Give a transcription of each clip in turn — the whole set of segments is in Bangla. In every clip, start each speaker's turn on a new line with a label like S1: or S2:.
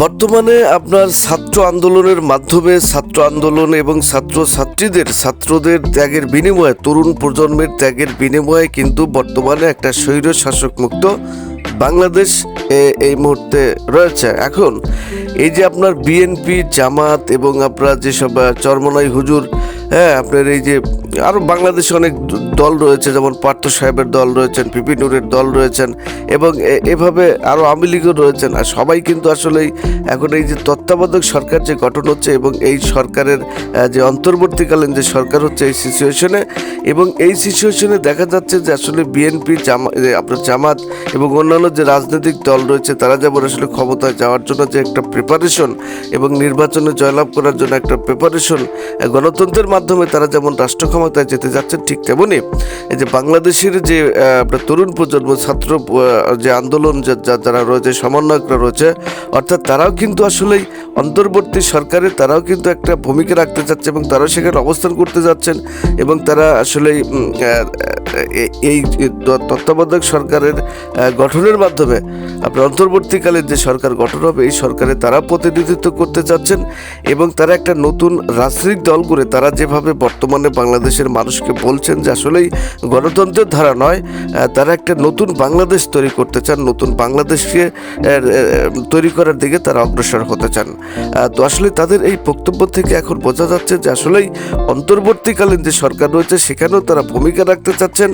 S1: বর্তমানে আপনার ছাত্র আন্দোলনের মাধ্যমে ছাত্র আন্দোলন এবং ছাত্র ছাত্রীদের ছাত্রদের ত্যাগের বিনিময়ে, তরুণ প্রজন্মের ত্যাগের বিনিময়ে কিন্তু বর্তমানে একটা স্বৈর শাসক মুক্ত বাংলাদেশ এই মুহূর্তে রয়েছে। এখন এই যে আপনার বিএনপি, জামাত এবং আপনার যেসব চরমনাই হুজুর হ্যাঁ আপনার এই যে আরও বাংলাদেশে অনেক দল রয়েছে, যেমন পার্থ সাহেবের দল রয়েছেন, পিপি নুরের দল রয়েছেন এবং এভাবে আরও আওয়ামী লীগও রয়েছেন। আর সবাই কিন্তু আসলেই এখন এই যে তত্ত্বাবধায়ক সরকার যে গঠন হচ্ছে এবং এই সরকারের যে অন্তর্বর্তীকালীন যে সরকার হচ্ছে এই সিচুয়েশনে এবং এই সিচুয়েশনে দেখা যাচ্ছে যে আসলে বিএনপি জামা আপনার জামাত এবং অন্যান্য যে রাজনৈতিক দল রয়েছে, তারা যেমন আসলে ক্ষমতায় যাওয়ার জন্য যে একটা প্রিপারেশন এবং নির্বাচনে জয়লাভ করার জন্য একটা প্রিপারেশন গণতন্ত্রের মাধ্যমে তারা যেমন রাষ্ট্র ক্ষমতায় যেতে যাচ্ছেন ঠিক তেমনই এই যে বাংলাদেশের যে তরুণ প্রজন্ম, ছাত্র যে আন্দোলন যারা রয়েছে, সমন্বয়করা রয়েছে, অর্থাৎ তারাও কিন্তু আসলেই অন্তর্বর্তী সরকারে তারাও কিন্তু একটা ভূমিকা রাখতে চাচ্ছে এবং তারাও সেখানে অবস্থান করতে যাচ্ছেন এবং তারা আসলেই এই তত্ত্বাবধায়ক সরকারের গঠনের মাধ্যমে আপনার অন্তর্বর্তীকালে যে সরকার গঠন হবে, এই সরকারে তারা প্রতিনিধিত্ব করতে চাচ্ছেন এবং তারা একটা নতুন রাজনৈতিক দল করে তারা যেভাবে বর্তমানে বাংলাদেশের মানুষকে বলছেন যে আসলেই গণতন্ত্রের ধারা নয় তারা একটা নতুন বাংলাদেশ তৈরি করতে চান, নতুন বাংলাদেশকে তৈরি করার দিকে তারা অগ্রসর হতে চান। তো আসলে তাদের এই বক্তব্য থেকে এখন বোঝা যাচ্ছে যে আসলেই অন্তর্বর্তীকালীন যে সরকার রয়েছে, সেখানেও তারা ভূমিকা রাখতে চাচ্ছেন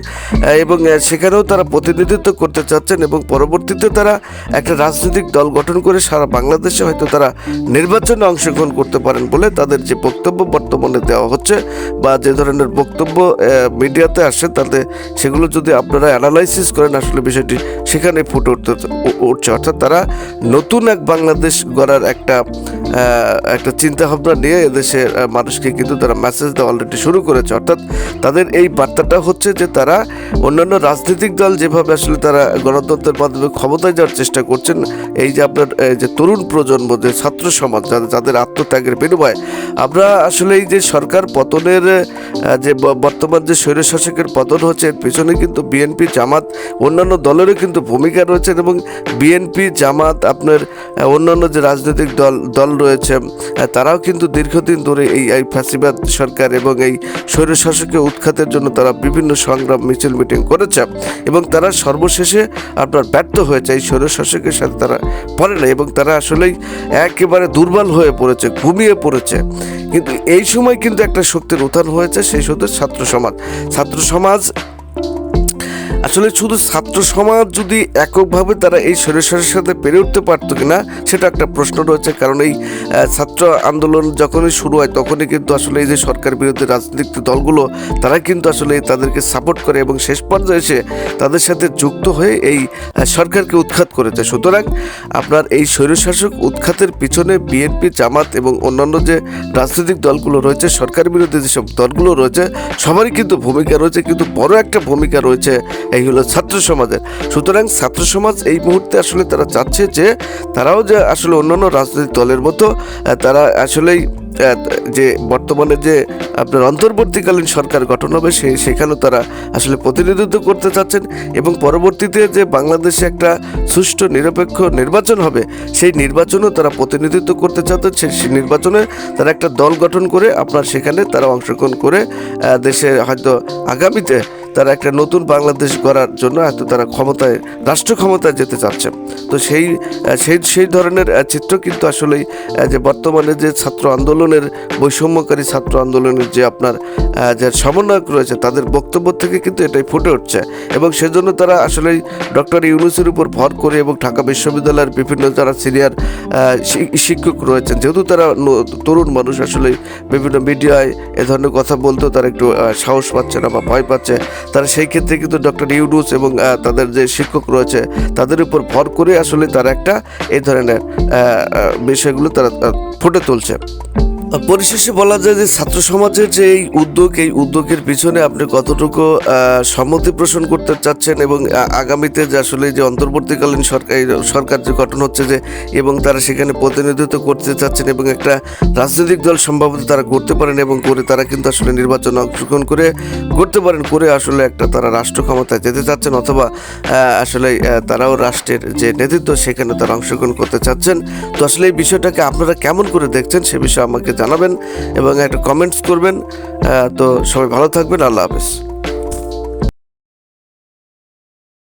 S1: এবং সেখানেও তারা প্রতিনিধিত্ব করতে চাচ্ছেন এবং পরবর্তীতে তারা একটা রাজনৈতিক দল গঠন করে সারা বাংলাদেশে হয়তো তারা নির্বাচনে অংশগ্রহণ করতে পারেন বলে তাদের যে বক্তব্য বর্তমানে দেওয়া হচ্ছে বা যে ধরনের বক্তব্য মিডিয়াতে আসে, তাতে সেগুলো যদি আপনারা অ্যানালাইসিস করেন, আসলে বিষয়টি সেখানে ফুটে উঠতে উঠছে। অর্থাৎ তারা নতুন এক বাংলাদেশ গড়ার একটা একটা চিন্তা ভাবনা নিয়ে এদেশের মানুষকে কিন্তু তারা মেসেজ দেওয়া অলরেডি শুরু করেছে। অর্থাৎ তাদের এই বার্তাটা হচ্ছে যে তারা অন্যান্য রাজনৈতিক দল যেভাবে আসলে তারা গণতন্ত্রের মাধ্যমে ক্ষমতায় যাওয়ার চেষ্টা করছেন, এই যে আপনার যে তরুণ প্রজন্ম, যে ছাত্র সমাজ, যাদের যাদের আত্মত্যাগের বিনিময়ে, আমরা আসলে এই যে সরকার পতনের যে বর্তমান যে স্বৈরশাসকের পতন হচ্ছে, এর পিছনে কিন্তু বিএনপি জামাত, অন্যান্য দলেরও কিন্তু ভূমিকা রয়েছে এবং বিএনপি জামাত, আপনার অন্যান্য যে রাজনৈতিক দল দল রয়েছে। তারাও কিন্তু দীর্ঘদিন ধরে এই এই ফাঁসিবাদ সরকার এবং এই স্বৈরশাসকের উৎখাতের জন্য তারা বিভিন্ন সংগ্রাম, মিছিল, মিটিং করেছে এবং তারা সর্বশেষে আপনার ব্যর্থ হয়েছে। এই স্বৈরশাসকের সাথে তারা পারে না এবং তারা আসলেই একেবারে দুর্বল হয়ে পড়েছে, ঘুমিয়ে পড়েছে। কিন্তু এই সময় কিন্তু একটা শক্তির উত্থান হয়েছে, সেই হচ্ছে ছাত্র সমাজ। ছাত্র সমাজ আসলে শুধু ছাত্র সমাজ যদি এককভাবে তারা এই সরেসরের সাথে পেরে উঠতে পারতো কিনা, সেটা একটা প্রশ্ন রয়েছে। কারণ এই ছাত্র আন্দোলন যখনই শুরু হয়, তখনই কিন্তু আসলে এই যে সরকার বিরোধী রাজনৈতিক দলগুলো, তারা কিন্তু আসলে তাদেরকে সাপোর্ট করে এবং শেষ পর্যায়ে এসে তাদের সাথে যুক্ত হয়ে এই সরকারকে উৎখাত করেছে। সুতরাং আপনার এই স্বৈরশাসক উৎখাতের পিছনে বিএনপি জামাত এবং অন্যান্য যে রাজনৈতিক দলগুলো রয়েছে, সরকার বিরোধী যেসব দলগুলো রয়েছে, সবারই কিন্তু ভূমিকা রয়েছে, কিন্তু বড় একটা ভূমিকা রয়েছে এই হলো ছাত্র সমাজের। সুতরাং ছাত্র সমাজ এই মুহূর্তে আসলে তারা চাচ্ছে যে তারাও যে আসলে অন্যান্য রাজনৈতিক দলের মতো তারা আসলেই যে বর্তমানে যে আপনার অন্তর্বর্তীকালীন সরকার গঠন হবে সেই সেখানেও তারা আসলে প্রতিনিধিত্ব করতে চাচ্ছেন এবং পরবর্তীতে যে বাংলাদেশে একটা সুষ্ঠু, নিরপেক্ষ নির্বাচন হবে, সেই নির্বাচনেও তারা প্রতিনিধিত্ব করতে চাচ্ছেন। সেই নির্বাচনে তারা একটা দল গঠন করে আপনার সেখানে তারা অংশগ্রহণ করে দেশে হয়তো আগামীতে তারা একটা নতুন বাংলাদেশ গড়ার জন্য এত তারা ক্ষমতায়, রাষ্ট্র ক্ষমতায় যেতে চাচ্ছে। তো সেই সেই সেই ধরনের চিত্র কিন্তু আসলেই যে বর্তমানে যে ছাত্র আন্দোলনের বৈষম্যকারী ছাত্র আন্দোলনের যে আপনার যে সমন্বয়ক রয়েছে, তাদের বক্তব্য থেকে কিন্তু এটাই ফুটে উঠছে। এবং সেজন্য তারা আসলেই ডক্টর ইউনুসের উপর ভর করে এবং ঢাকা বিশ্ববিদ্যালয়ের বিভিন্ন যারা সিনিয়র শিক্ষক রয়েছেন, যেহেতু তারা তরুণ মানুষ আসলে বিভিন্ন মিডিয়ায় এ ধরনের কথা বলতেও তারা একটু সাহস পাচ্ছে না বা ভয় পাচ্ছে। তারা সেই ক্ষেত্রে কিন্তু ডক্টর ইউনুস এবং তাদের যে শিক্ষক রয়েছে, তাদের উপর ভর করে আসলে তারা একটা এই ধরনের বিষয়গুলো তারা ফুটে তুলছে। পরিশেষে বলা যায় যে ছাত্র সমাজের যে এই উদ্যোগ, এই উদ্যোগের পিছনে আপনি কতটুকু সম্মতি পোষণ করতে চাচ্ছেন এবং আগামীতে যে আসলে যে অন্তর্বর্তীকালীন সরকার সরকার যে গঠন হচ্ছে যে, এবং তারা সেখানে প্রতিনিধিত্ব করতে চাচ্ছেন এবং একটা রাজনৈতিক দল সম্ভবত তারা করতে পারেন এবং করে তারা কিন্তু আসলে নির্বাচনে অংশগ্রহণ করে করতে পারেন করে আসলে একটা তারা রাষ্ট্র ক্ষমতায় যেতে চাচ্ছেন অথবা আসলে তারাও রাষ্ট্রের যে নেতৃত্ব সেখানে তারা অংশগ্রহণ করতে চাচ্ছেন। তো আসলে এই বিষয়টাকে আপনারা কেমন করে দেখছেন সে বিষয়ে আমাকে জানাবেন এবং একটা কমেন্টস করবেন। তো সবাই ভালো থাকবেন, আল্লাহ হাফেজ।